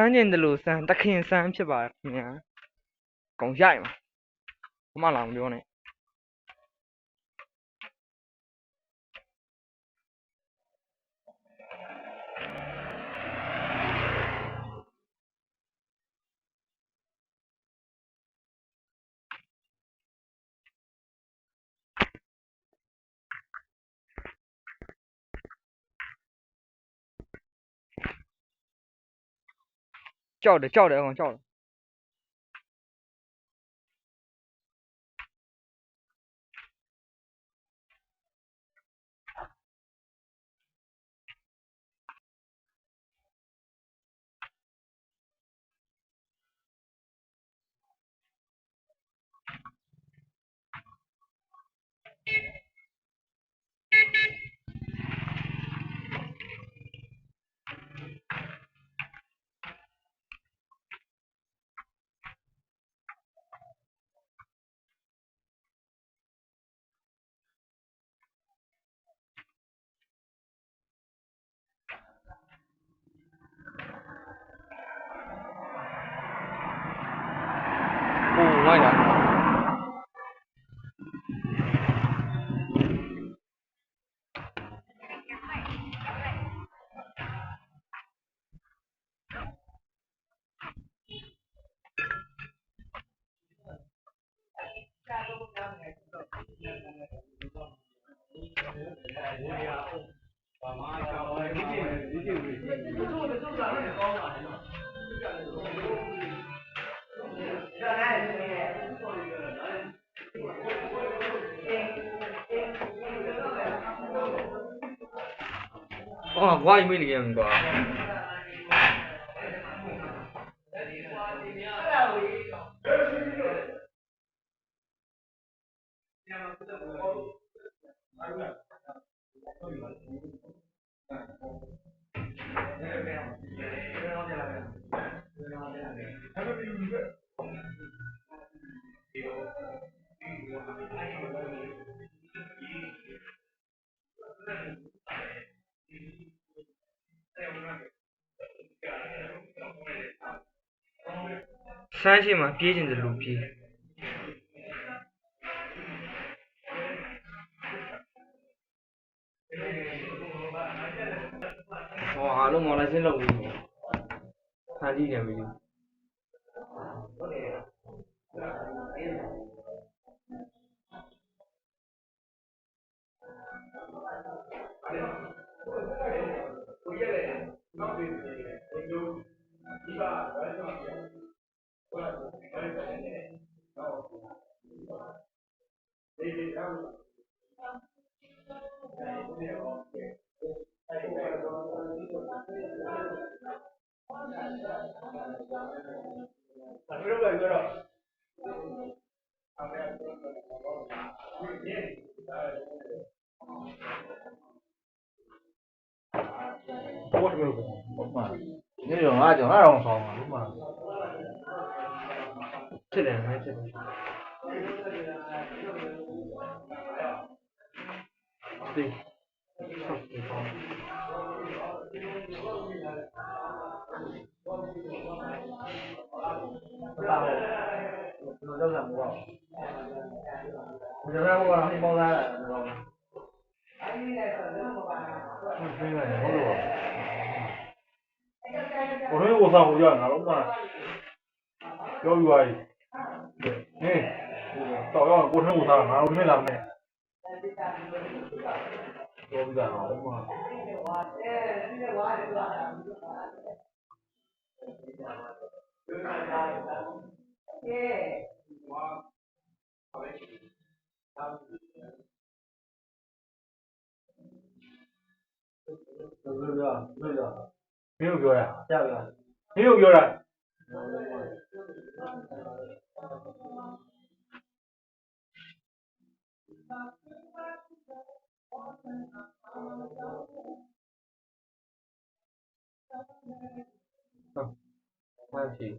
မ်းကျင်တယ်လို့စမ်းတခင်စမ်းဖြစ်ပါတယ်ခင်ဗျာကုံရိုက်မှာဘာမှလာမပြောနဲ့ 叫着叫着让我叫着。不慢点。的，哦，我还没练过。三线嘛，边境的路比。哇，看没有我什么时候不行？我，你用俺经常让我嘛吗？他。这点还是。对，上次发了。我都忍不住，我现在我让你包单了，知道吗？我吹的好多，我吹我三五卷，他都干，要不。钓鱼阿姨，哎，照样过成我啥，拿我没拿没，钓鱼在好嘛，是不是啊？是不是啊？没有表演，下个没有表演。嗯，没问题。